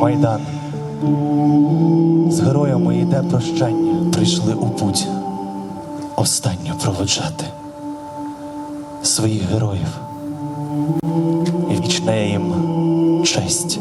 Майдан. З героями йде прощання, прийшли у путь останньо проводжати своїх героїв. І вічна їм честь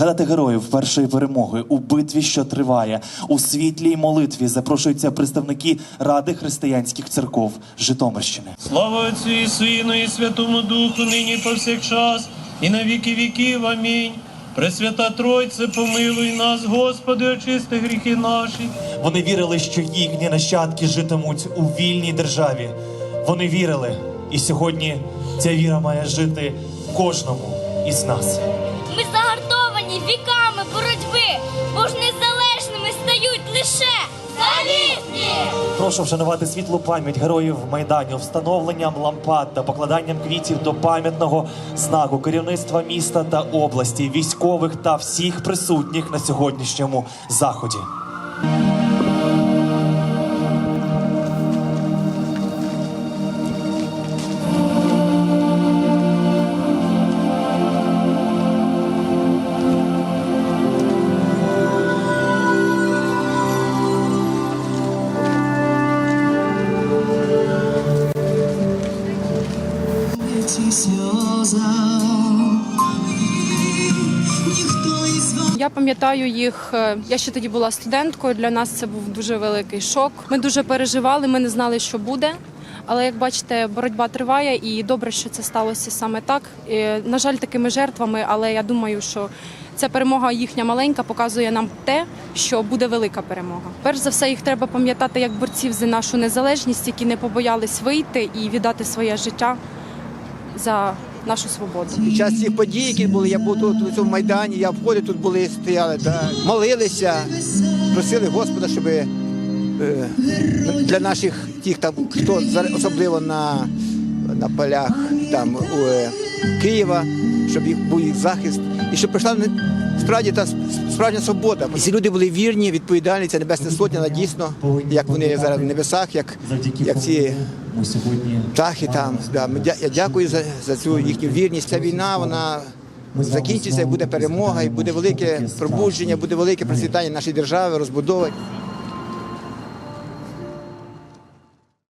Згадати героїв першої перемоги у битві, що триває, у світлій молитві запрошуються представники Ради християнських церков Житомирщини. Слава Отцю і Сину, і Святому Духу, нині повсякчас, і на віки віків. Амінь. Пресвята Тройце, помилуй нас, Господи, очисти гріхи наші. Вони вірили, що їхні нащадки житимуть у вільній державі. Вони вірили, і сьогодні ця віра має жити кожному із нас. Ми загартовані віками боротьби, бо ж незалежними стають лише залізні. Прошу вшанувати світлу пам'ять героїв майданів, встановленням лампад та покладанням квітів до пам'ятного знаку керівництва міста та області, військових та всіх присутніх на сьогоднішньому заході. Я пам'ятаю їх. е, Я ще тоді була студенткою. Для нас це був дуже великий шок. Ми дуже переживали, ми не знали, що буде. Але як бачите, боротьба триває, і добре, що це сталося саме так. Е, На жаль, такими жертвами, але я думаю, що ця перемога їхня маленька показує нам те, що буде велика перемога. Перш за все, їх треба пам'ятати як борців за нашу незалежність, які не побоялись вийти і віддати своє життя за нашу свободу. Під час цих подій, які були, я був тут у цьому майдані, я входив, тут були, стояли, да, молилися, просили Господа, щоб е, для наших тих, там, хто особливо на, на полях там, у, е, Києва, щоб їх був їх захист, і щоб прийшла справді та справжня свобода. І ці люди були вірні, відповідальні, це Небесна Сотня, вона дійсно, як вони зараз в небесах, як, як ці ми сьогодні птахи там. Да. Я дякую за, за цю їхню вірність. Ця війна, вона закінчиться, і буде перемога, і буде велике пробудження, буде велике процвітання нашої держави, розбудова.